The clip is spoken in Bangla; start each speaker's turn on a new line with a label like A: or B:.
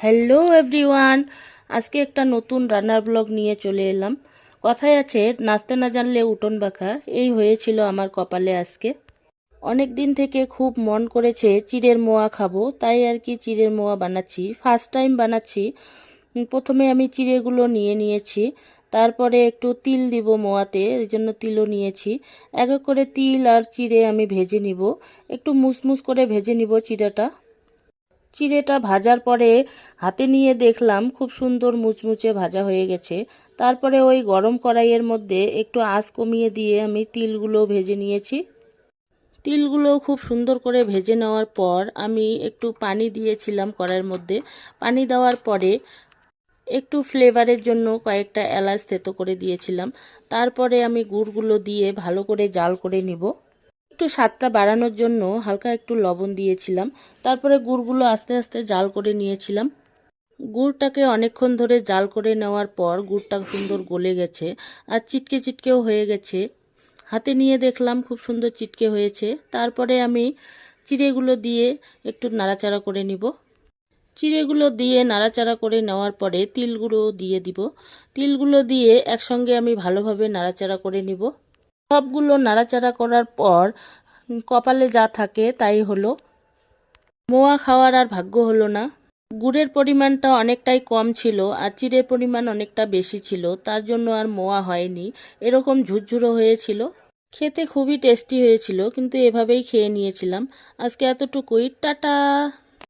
A: হ্যালো এভরিওয়ান আজকে একটা নতুন রান্নার ব্লগ নিয়ে চলে এলাম। কথায় আছে নাচতে না জানলে উঠোন বাঁকা। এই হয়েছিল আমার কপালে আজকে। অনেক দিন থেকে খুব মন করেছে চিড়ের মোয়া খাব, তাই আর কি চিড়ের মোয়া বানাচ্ছি। ফার্স্ট টাইম বানাচ্ছি। প্রথমে আমি চিড়েগুলো নিয়ে নিয়েছি। তারপরে একটু তিল দিব মোয়াতে, এই জন্য তিলও নিয়েছি। এক এক করে তিল আর চিড়ে আমি ভেজে নিব। একটু মুসমুস করে ভেজে নিব চিড়েটা। চিড়েটা ভাজার পরে হাতে নিয়ে দেখলাম খুব সুন্দর মুচমুচে ভাজা হয়ে গেছে। তারপরে ওই গরম কড়াইয়ের মধ্যে একটু আঁচ কমিয়ে দিয়ে আমি তিলগুলো ভেজে নিয়েছি। তিলগুলো খুব সুন্দর করে ভেজে নেওয়ার পর আমি একটু পানি দিয়েছিলাম কড়াইয়ের মধ্যে। পানি দেওয়ার পরে একটু ফ্লেভারের জন্য কয়েকটা এলাচ থেতো করে দিয়েছিলাম। তারপরে আমি গুড়গুলো দিয়ে ভালো করে জাল করে নিব। একটু স্বাদটা বাড়ানোর জন্য হালকা একটু লবণ দিয়েছিলাম। তারপরে গুড়গুলো আস্তে আস্তে জাল করে নিয়েছিলাম। গুড়টাকে অনেকক্ষণ ধরে জাল করে নেওয়ার পর গুড়টা সুন্দর গলে গেছে আর চিটকে চিটকেও হয়ে গেছে। হাতে নিয়ে দেখলাম খুব সুন্দর চিটকে হয়েছে। তারপরে আমি চিড়েগুলো দিয়ে একটু নাড়াচাড়া করে নিব। চিড়েগুলো দিয়ে নাড়াচাড়া করে নেওয়ার পরে তিলগুলো দিয়ে দিব। তিলগুলো দিয়ে একসঙ্গে আমি ভালোভাবে নাড়াচাড়া করে নিব। সবগুলো নাড়াচাড়া করার পর কপালে যা থাকে তাই হলো। মোয়া খাওয়ার আর ভাগ্য হলো না। গুড়ের পরিমাণটা অনেকটাই কম ছিল, আর চিড়ের পরিমাণ অনেকটা বেশি ছিল, তার জন্য আর মোয়া হয়নি। এরকম ঝুরঝুরো হয়েছিল। খেতে খুবই টেস্টি হয়েছিল, কিন্তু এভাবেই খেয়ে নিয়েছিলাম। আজকে এতটুকুই। টাটা!